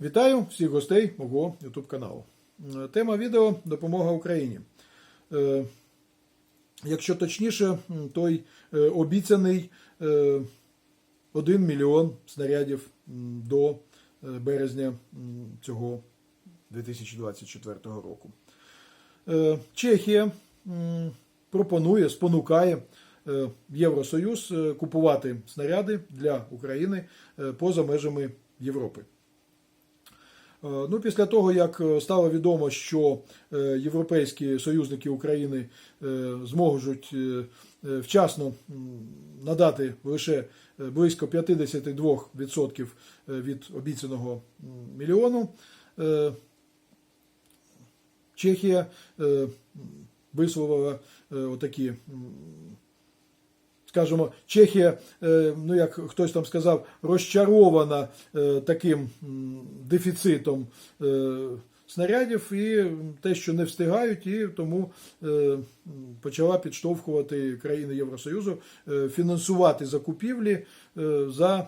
Вітаю всіх гостей мого YouTube каналу. Е, Тема відео Допомога Україні. Е, Якщо точніше, той е, обіцяний е, 1 мільйон снарядів до березня цього 2024 року. Чехія пропонує, спонукає Євросоюз купувати снаряди для України поза межами Європи. Е, Ну, після того, як е, стало відомо, що е, європейські союзники України зможуть вчасно надати лише близько 52% від обіцяного мільйону, Чехія висловила отакі скажімо, Чехія, е, ну як хтось там сказав, розчарована е, таким дефіцитом е, снарядів і те, що не встигають, і тому почала підштовхувати країни Євросоюзу фінансувати закупівлі за,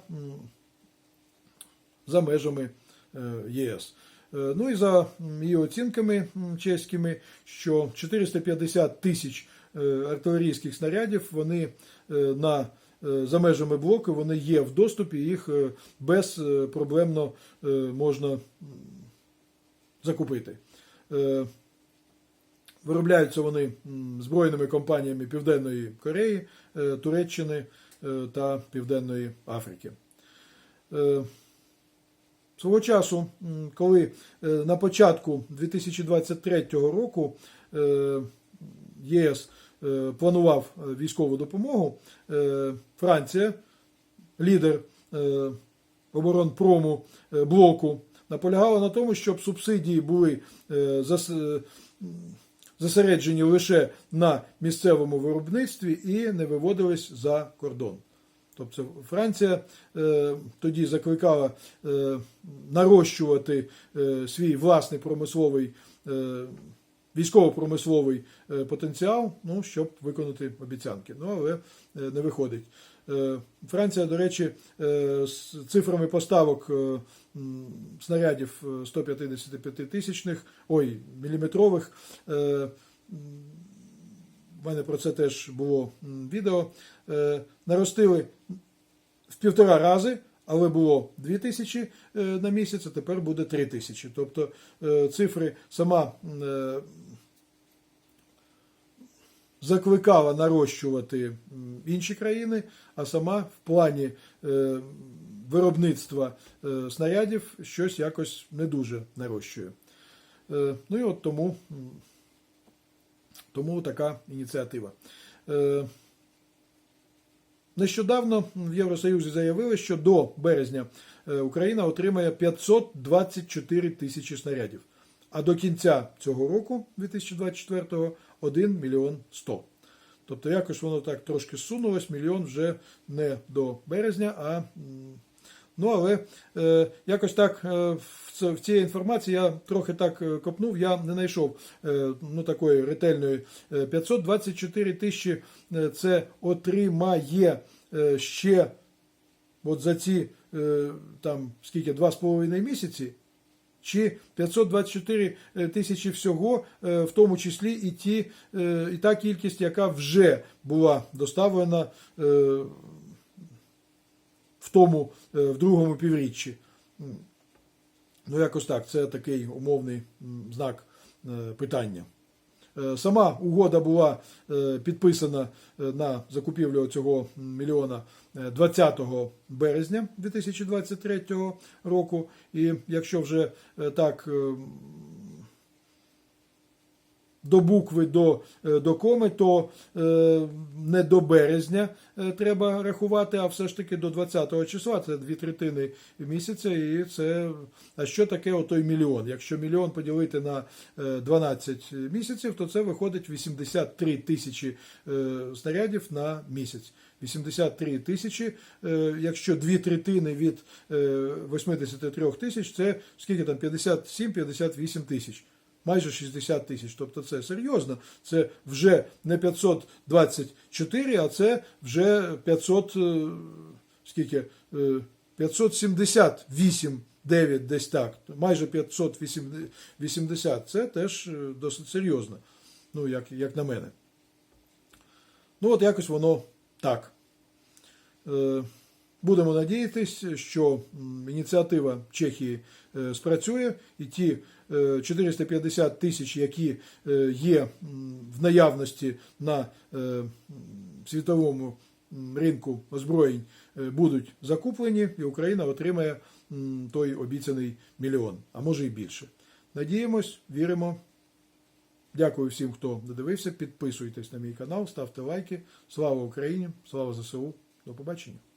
за межами ЄС. Ну і за її оцінками чеськими, що 450 тисяч артилерійських снарядів вони е, на е, за межами блоку вони є в доступі, їх е, безпроблемно е, можна закупити. Е, Виробляються вони збройними компаніями Південної Кореї, е, Туреччини е, та Південної Африки. Е, Свого часу, коли е, на початку 2023 року е, ЄС е, планував е, військову допомогу, е, Франція, лідер е, оборонпрому е, блоку, наполягала на тому, щоб субсидії були е, е, зосереджені лише на місцевому виробництві і не виводились за кордон. Тобто Франція е, тоді закликала е, нарощувати е, свій власний промисловий е, військово-промисловий е, потенціал, ну, щоб виконати обіцянки. Ну, але е, не виходить. Е, Франція, до речі, з цифрами поставок снарядів е, 155 тисячних, ой, міліметрових. в мене про це теж було відео. Наростили в півтора рази, але було 2 тисячі на місяць, а тепер буде 3 тисячі. Тобто цифри сама закликала нарощувати інші країни, а сама в плані е, виробництва е, снарядів щось якось не дуже нарощує. Е, Ну і от тому, тому така ініціатива. Нещодавно в Євросоюзі заявили, що до березня Україна отримає 524 тисячі снарядів, а до кінця цього року, 2024-го, 1 мільйон 100. Тобто якось воно так трошки зсунулось, мільйон вже не до березня, а Ну, але е, якось так е, в, в цій інформації я трохи так е, копнув, я не знайшов е, ну, такої ретельної. Е, 524 тисячі е, це отримає е, ще от за ці е, там скільки, 2,5 місяці. Чи 524 тисячі всього, е, в тому числі і ті, е, і та кількість, яка вже була доставлена е, в тому, е, в другому півріччі. Ну, якось так, це такий умовний знак е, питання. Е, Сама угода була е, підписана е, на закупівлю цього мільйона е, 20 березня 2023 року. І якщо вже так е, до букви до, е, до коми, то е, не до березня е, треба рахувати, а все ж таки до 20-го числа. Це дві третини місяця. І це а що таке отой мільйон? Якщо мільйон поділити на е, 12 місяців, то це виходить 83 тисячі снарядів на місяць. 83 тисячі, якщо дві третини від е, 83 тисяч, це скільки там 57-58 тисяч майже 60 тисяч. Тобто це серйозно. Це вже не 524, а це вже 500, е, скільки? Е, 578 9 десь так, майже 580, це теж е, досить серйозно, ну, як, як на мене. Ну, от якось воно так. Е, Будемо надіятись, що ініціатива Чехії е, спрацює, і ті е, 450 тисяч, які е, є в наявності на е, світовому ринку озброєнь, е, будуть закуплені, і Україна отримає той обіцяний мільйон, а може і більше. Надіємось, віримо. Дякую всім, хто додивився. Підписуйтесь на мій канал, ставте лайки. Слава Україні! Слава ЗСУ! До побачення!